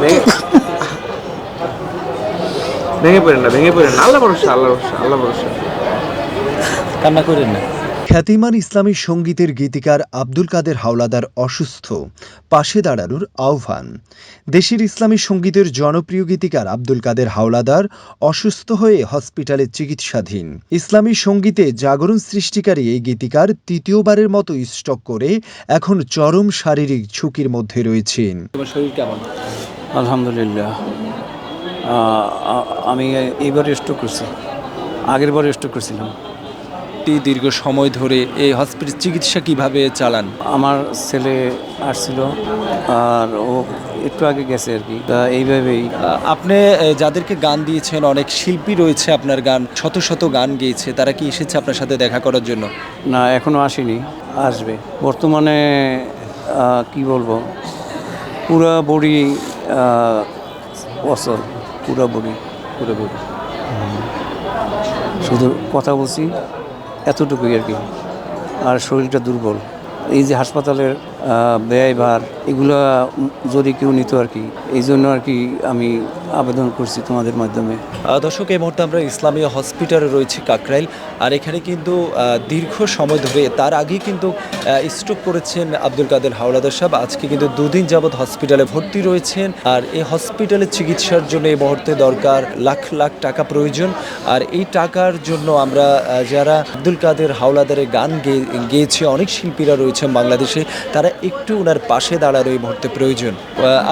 ভেঙে ভেঙে পড়েন না ভেঙে পড়েন না। আল্লাহ ভরসা আল্লাহ ভরসা আল্লাহ ভরসা। কান্না করেন না। খ্যাতিমান ইসলামী সঙ্গীতের গীতিকার আব্দুল কাদের হাওলাদার অসুস্থ পাশে দাঁড়ানোর আহ্বান। দেশের ইসলামী সঙ্গীতের জনপ্রিয় গীতিকার আব্দুল কাদের হাওলাদার অসুস্থ হয়ে হসপিটালে চিকিৎসাধীন। ইসলামী সঙ্গীতে জাগরণ সৃষ্টিকারী এই গীতিকার তৃতীয়বারের মতো স্টক করে এখন চরম শারীরিক ঝুঁকির মধ্যে রয়েছেন। শরীর কেমন? আলহামদুলিল্লাহ। আমি এইবার স্ট্রোক করছি। আগের বার স্ট্রোক করছিলাম। এই দীর্ঘ সময় ধরে এই হসপিটাল চিকিৎসা কীভাবে চালান? আমার ছেলে আসছিল আর ও একটু আগে গেছে আর কি। তা এইভাবেই। আপনি যাদেরকে গান দিয়েছেন অনেক শিল্পী রয়েছে আপনার গান শত শত গান গেয়েছে তারা কি এসেছে আপনার সাথে দেখা করার জন্য? না এখনও আসেনি আসবে। বর্তমানে কি বলব? পুরা বড়ি অসল পুরা বড়ি পুরা বড়ি শুধু কথা বলছি, এতটুকুই আর কি। আর শরীরটা দুর্বল। এই যে হাসপাতালের আহ, ব্যয় ভার এগুলো যদি কেউ নিত আর কি এই জন্য আর কি আমি আবেদন করছি তোমাদের মাধ্যমে। দর্শক এই মুহূর্তে আমরা ইসলামী হসপিটালে রয়েছে কাকরাইল আর এখানে কিন্তু দীর্ঘ সময় ধরে তার আগে কিন্তু স্ট্রোক করেছেন আব্দুল কাদের হাওলাদার সাহেব। আজকে কিন্তু দুদিন যাবৎ হসপিটালে ভর্তি রয়েছেন আর এই হসপিটালে চিকিৎসার জন্য এই মুহূর্তে দরকার লাখ লাখ টাকা প্রয়োজন। আর এই টাকার জন্য আমরা যারা আব্দুল কাদের হাওলাদারের গান গেয়ে- গেয়েছে অনেক শিল্পীরা রয়েছেন বাংলাদেশে তারা একটু ওনার পাশে দাঁড়ার এই মুহূর্তে প্রয়োজন।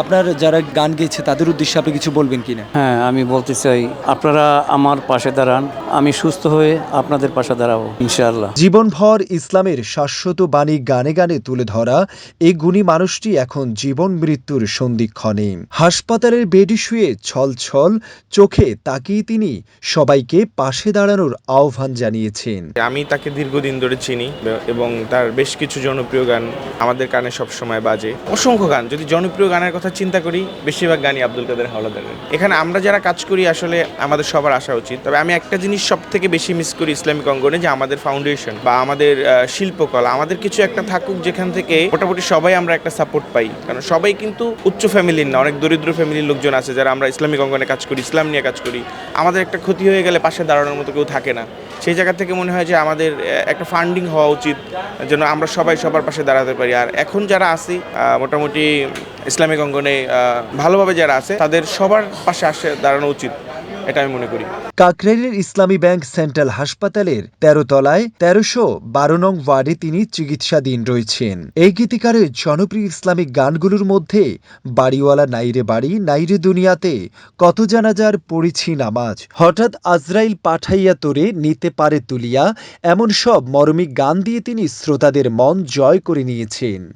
আপনার যারা গান গেয়েছে তাদের উদ্দেশ্যে আপনি কিছু বলবেন কিনা? হ্যাঁ আমি বলতে চাই আপনারা আমার পাশে দাঁড়ান আমি সুস্থ হয়ে আপনাদের পাশে দাঁড়াবো ইনশাআল্লাহ। জীবনভর ইসলামের শাশ্বত বাণী গানে গানে তুলে ধরা এই গুণী মানুষটি এখন জীবন মৃত্যুর সন্ধিক্ষণে। হাসপাতালের বেডে শুয়ে ছল ছল চোখে তাকিয়ে তিনি সবাইকে পাশে দাঁড়ানোর আহ্বান জানিয়েছেন। আমি তাকে দীর্ঘদিন ধরে চিনি এবং তার বেশ কিছু জনপ্রিয় গান আমাদের কানে সব সময় বাজে। অসংখ্য গান। যদি জনপ্রিয় গানের কথা চিন্তা করি, বেশিরভাগ গানই আব্দুল কাদের হাওলাদারের। এখানে আমরা যারা কাজ করি, আসলে আমাদের সবার আসা উচিত। তবে আমি একটা জিনিস সব থেকে বেশি মিস করি ইসলামিক অঙ্গনে, যে আমাদের ফাউন্ডেশন বা আমাদের শিল্পকলা। আমাদের কিছু একটা থাকুক যেখান থেকে মোটামুটি সবাই আমরা একটা সাপোর্ট পাই। কারণ সবাই কিন্তু উচ্চ ফ্যামিলির না, অনেক দরিদ্র ফ্যামিলির লোকজন আছে যারা আমরা ইসলামিক অঙ্গনে কাজ করি, ইসলাম নিয়ে কাজ করি। আমাদের একটা ক্ষতি হয়ে গেলে পাশে দাঁড়ানোর মতো কেউ থাকে না। সেই জায়গা থেকে মনে হয় যে আমাদের একটা ফান্ডিং হওয়া উচিত, যেন আমরা সবাই সবার পাশে দাঁড়াতে পারি। আর এখন যারা আছি মোটামুটি ইসলামিক অঙ্গনে ভালোভাবে যারা আছে, তাদের সবার পাশে আসে দাঁড়ানো উচিত। এটা আমি মনে করি। কাকরাইলের ইসলামী ব্যাংক সেন্ট্রাল হাসপাতালের তেরো তলায় তেরোশো বারো নং ওয়ার্ডে তিনি চিকিৎসাধীন রয়েছেন। এই গীতিকারের জনপ্রিয় ইসলামিক গানগুলোর মধ্যে, বাড়িওয়ালা নাইরে বাড়ি, নাইরে দুনিয়াতে, কত জানাজার পড়েছি নামাজ, হঠাৎ আজরাইল পাঠাইয়া তোরে নিতে পারে তুলিয়া, এমন সব মরমিক গান দিয়ে তিনি শ্রোতাদের মন জয় করে নিয়েছেন।